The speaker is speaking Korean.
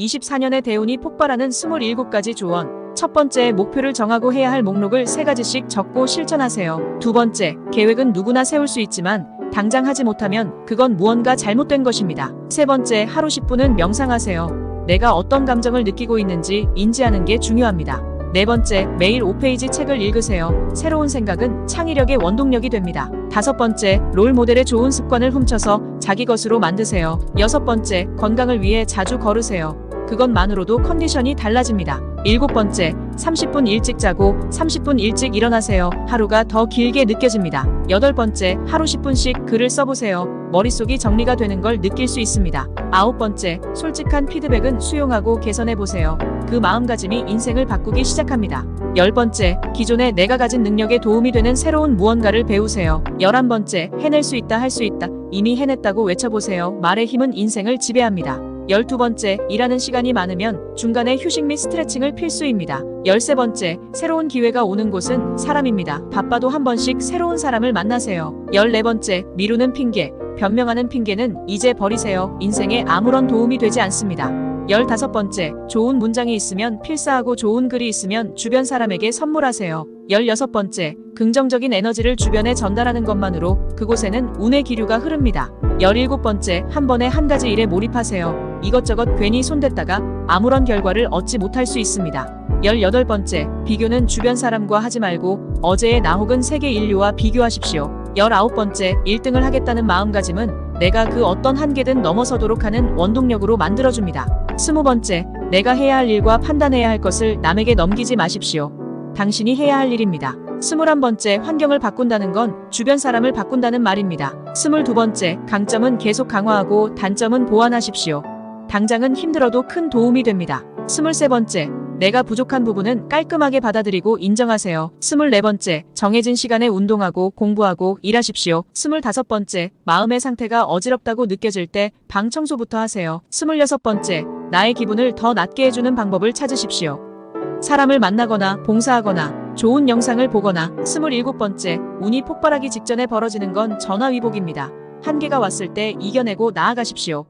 24년의 대운이 폭발하는 27가지 조언. 첫 번째, 목표를 정하고 해야 할 목록을 세 가지씩 적고 실천하세요. 두 번째, 계획은 누구나 세울 수 있지만 당장 하지 못하면 그건 무언가 잘못된 것입니다. 세 번째, 하루 10분은 명상하세요. 내가 어떤 감정을 느끼고 있는지 인지하는 게 중요합니다. 네 번째, 매일 5페이지 책을 읽으세요. 새로운 생각은 창의력의 원동력이 됩니다. 다섯 번째, 롤 모델의 좋은 습관을 훔쳐서 자기 것으로 만드세요. 여섯 번째, 건강을 위해 자주 걸으세요. 그것만으로도 컨디션이 달라집니다. 일곱 번째, 30분 일찍 자고 30분 일찍 일어나세요. 하루가 더 길게 느껴집니다. 여덟 번째, 하루 10분씩 글을 써보세요. 머릿속이 정리가 되는 걸 느낄 수 있습니다. 아홉 번째, 솔직한 피드백은 수용하고 개선해보세요. 그 마음가짐이 인생을 바꾸기 시작합니다. 열 번째, 기존에 내가 가진 능력에 도움이 되는 새로운 무언가를 배우세요. 열한 번째, 해낼 수 있다, 할 수 있다. 이미 해냈다고 외쳐보세요. 말의 힘은 인생을 지배합니다. 열두 번째, 일하는 시간이 많으면 중간에 휴식 및 스트레칭을 필수입니다. 열세 번째, 새로운 기회가 오는 곳은 사람입니다. 바빠도 한 번씩 새로운 사람을 만나세요. 열네 번째, 미루는 핑계, 변명하는 핑계는 이제 버리세요. 인생에 아무런 도움이 되지 않습니다. 열다섯 번째, 좋은 문장이 있으면 필사하고 좋은 글이 있으면 주변 사람에게 선물하세요. 열여섯 번째, 긍정적인 에너지를 주변에 전달하는 것만으로 그곳에는 운의 기류가 흐릅니다. 열일곱 번째, 한 번에 한 가지 일에 몰입하세요. 이것저것 괜히 손댔다가 아무런 결과를 얻지 못할 수 있습니다. 열여덟 번째, 비교는 주변 사람과 하지 말고 어제의 나 혹은 세계 인류와 비교하십시오. 열아홉 번째, 1등을 하겠다는 마음가짐은 내가 그 어떤 한계든 넘어서도록 하는 원동력으로 만들어줍니다. 스무 번째, 내가 해야 할 일과 판단해야 할 것을 남에게 넘기지 마십시오. 당신이 해야 할 일입니다. 스물한 번째, 환경을 바꾼다는 건 주변 사람을 바꾼다는 말입니다. 스물두 번째, 강점은 계속 강화하고 단점은 보완하십시오. 당장은 힘들어도 큰 도움이 됩니다. 스물세 번째, 내가 부족한 부분은 깔끔하게 받아들이고 인정하세요. 스물네 번째, 정해진 시간에 운동하고 공부하고 일하십시오. 스물다섯 번째, 마음의 상태가 어지럽다고 느껴질 때 방 청소부터 하세요. 스물여섯 번째, 나의 기분을 더 낮게 해주는 방법을 찾으십시오. 사람을 만나거나 봉사하거나 좋은 영상을 보거나 스물일곱 번째, 운이 폭발하기 직전에 벌어지는 건 전화위복입니다. 한계가 왔을 때 이겨내고 나아가십시오.